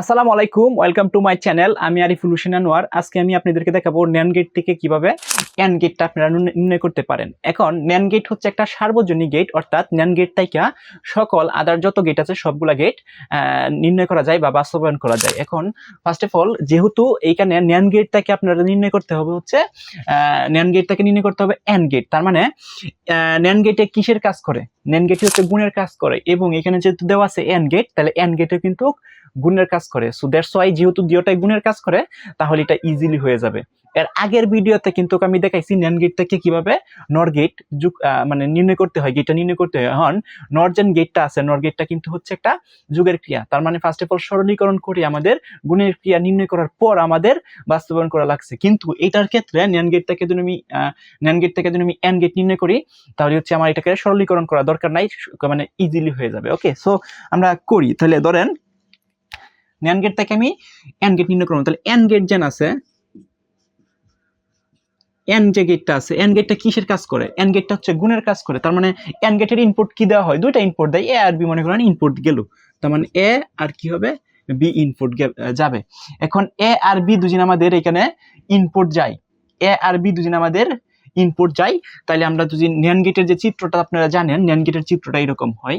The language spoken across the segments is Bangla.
আসসালামু আলাইকুম, ওয়েলকাম টু মাই চ্যানেল। আমি আরিফুল হোসেন আনোয়ার আজকে আমি আপনাদেরকে দেখাবো ন্যান গেট থেকে কীভাবে অ্যান গেটটা আপনারা নির্ণয়- করতে পারেন। এখন ন্যান গেট হচ্ছে একটা সার্বজনীন গেট অর্থাৎ ন্যান গেট থেকে সকল আদার যত গেট আছে, সবগুলা গেট নির্ণয় করা যায় বা বাস্তবায়ন করা যায়। এখন ফার্স্ট অফ অল যেহেতু এইখানে ন্যান গেটটাকে আপনারা নির্ণয় করতে হবে হচ্ছে ন্যান গেটটাকে নির্ণয় করতে হবে অ্যান গেট তার মানে ন্যান গেটে কিসের কাজ করে? ন্যান গেট হচ্ছে গুণের কাজ করে এবং এখানে যেহেতু দেওয়া আছে এন গেট তাহলে এন গেটে কিন্তু গুণের কাজ করে। সো দ্যাটস ওয়াই যেহেতু দিওটাই গুণের কাজ করে, তাহলে এটা ইজিলি হয়ে যাবে। এর আগের ভিডিওতে কিন্তু আমি দেখাইছি ন্যান গেট থেকে কীভাবে? নর গেট মানে নির্ণয় করতে হয় গেটটা নির্ণয় করতে হয়। এখন নর যেন গেটটা আছে নর গেটটা কিন্তু হচ্ছে একটা যুগের ক্রিয়া। তার মানে ফার্স্ট অফ অল সরলীকরণ করে আমাদের গুণের ক্রিয়া নির্ণয় করার পর আমাদের বাস্তবায়ন করা লাগছে। কিন্তু এটার ক্ষেত্রে ন্যান থেকে যদি আমি ন্যান গেট থেকে যদি আমি অ্যান গেট নির্ণয় করি, তাহলে হচ্ছে আমার এটাকে সরলীকরণ করা দরকার নাই মানে ইজিলি হয়ে যাবে। ওকে সো আমরা করি। তাহলে ধরেন ন্যান গেট থেকে আমি এন গেট নির্ণয় করব তাহলে এন গেট যেন আছে এন যে গেটটা আছে এন গেটটা কিসের কাজ করে? এন গেটটা হচ্ছে গুণের কাজ করে। তার মানে এন গেটের ইনপুট কি দেওয়া হয়? দুইটা ইনপুট দেয়। এ আর বি মনে করেন ইনপুট গেল। তার মানে এ আর কি হবে? বি ইনপুট যাবে। এখন এ আর বি দুজন আমাদের এখানে ইনপুট যায়। এ আর বি দুজন আমাদের ইনপুট যায়। তাহলে আমরা যদি ন্যান গেটের যে চিত্রটা আপনারা জানেন ন্যান গেটের চিত্রটা এরকম হয়।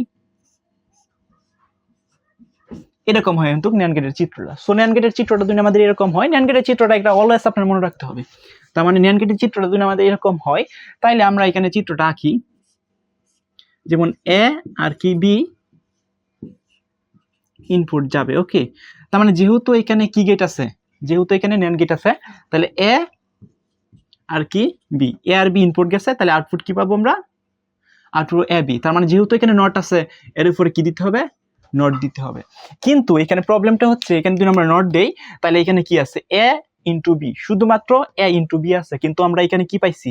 এরকম হয় কিন্তু ন্যান গেটের চিত্রটা। সো ন্যান গেটের চিত্রটা যদি আমাদের এরকম হয়। ন্যান গেটের চিত্রটা একটা অলওয়েজ আপনার মনে রাখতে হবে। তার মানে ন্যান গেটের চিত্রটা যদি আমাদের এরকম হয়, তাইলে আমরা এখানে চিত্রটা আঁকি। যেমন এ আর কি বি ইনপুট যাবে ওকে তার মানে যেহেতু এখানে কি গেট আছে, যেহেতু এখানে ন্যান গেট আছে, তাহলে এ আর কি বি এ আর বি ইনপুট গেছে, তাহলে আউটপুট কি পাবো আমরা? আউটপুট এ বি তার মানে যেহেতু এখানে নট আছে, এর উপরে কি দিতে হবে? নট দিতে হবে। কিন্তু এখানে প্রবলেমটা হচ্ছে, এখানে যদি আমরা নট দেই, তাহলে এখানে কি আছে? এ ইন্টু বি শুধুমাত্র এ ইন্টু বি আছে, কিন্তু আমরা এখানে কি পাইছি?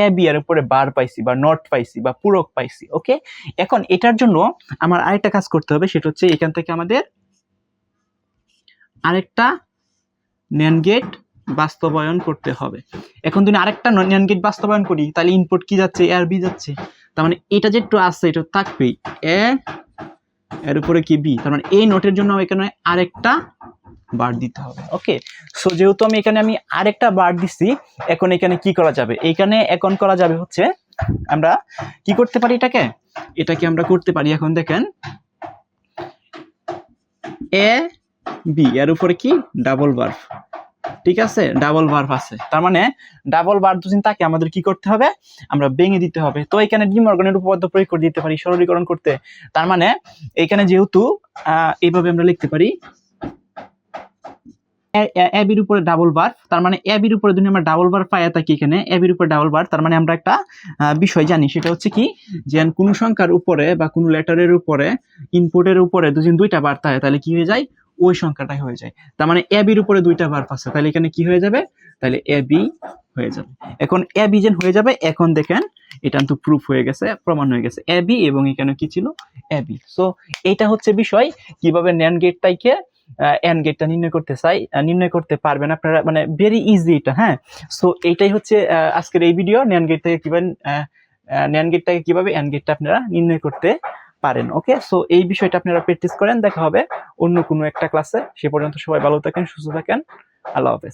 এ বি এর উপরে বার পাইছি বা নট পাইছি বা পূরক পাইছি ওকে এখন এটার জন্য আমার আরেকটা কাজ করতে হবে, সেটা হচ্ছে এখান থেকে আমাদের আরেকটা ন্যান গেট বাস্তবায়ন করতে হবে। এখন যদি আরেকটা ন্যান গেট বাস্তবায়ন করি, তাহলে ইনপুট কি যাচ্ছে? এ আর বি যাচ্ছে। তার মানে এটা যে একটু আছে, এটা থাকবেই। এ এর উপরে কি বি তার মানে এই নোটের জন্য এখানে আরেকটা বার দিতে হবে। ওকে সো যেহেতু আমি এখানে আমি আরেকটা বার দিচ্ছি এখন এখানে কি করা যাবে? এখানে এখন করা যাবে হচ্ছে, আমরা কি করতে পারি এটাকে? এটাকে আমরা করতে পারি এখন দেখেন এ বি এর উপরে কি? ডাবল বার ঠিক আছে? ডাবল বার আছে। তার মানে ডাবল বার দুদিন তাকে আমাদের কি করতে হবে? আমরা ভেঙে দিতে হবে। তো এখানে ডিমর্গনের উপপাদ্য প্রয়োগ করে দিতে পারি, সরলীকরণ করতে। তার মানে এখানে যেহেতু এইভাবে আমরা লিখতে পারি এবির উপরে ডাবল বার তার মানে এবির উপরে যদি আমরা ডাবল বার পাই থাকি এখানে। এবির উপরে ডাবল বার তার মানে আমরা একটা বিষয় জানি। সেটা হচ্ছে কি, যে কোনো সংখ্যার উপরে বা কোনো লেটারের উপরে ইনপুটের উপরে দুদিন দুইটা বার থাকে, তাহলে কি হয়ে যায়? ওই সংখ্যাটাই হয়ে যায়। তার মানে এবির উপরে দুইটা বার পাচ্ছে তাহলে এখানে কি হয়ে যাবে? তাহলে এ বি হয়ে যাবে। এখন এ বি যেন হয়ে যাবে, এখন দেখেন, এটা তো প্রুফ হয়ে গেছে, প্রমাণ হয়ে গেছে। এ বি এবং এখানে কি ছিল? এ বি সো এটা হচ্ছে বিষয়, কীভাবে ন্যান গেটটাইকে এন গেটটা নির্ণয় করতে চাই নির্ণয় করতে পারবেন আপনারা মানে ভেরি ইজি এটা হ্যাঁ? সো এইটাই হচ্ছে আজকের এই ভিডিও ন্যান গেট থেকে কীভাবে ন্যান গেটটাকে কীভাবে অ্যান গেটটা আপনারা নির্ণয় করতে পারেন ওকে সো এই বিষয়টা আপনারা প্র্যাকটিস করেন, দেখা হবে অন্য কোনো একটা ক্লাসে সে পর্যন্ত সবাই ভালো থাকেন, সুস্থ থাকেন। আল্লাহ হাফেজ।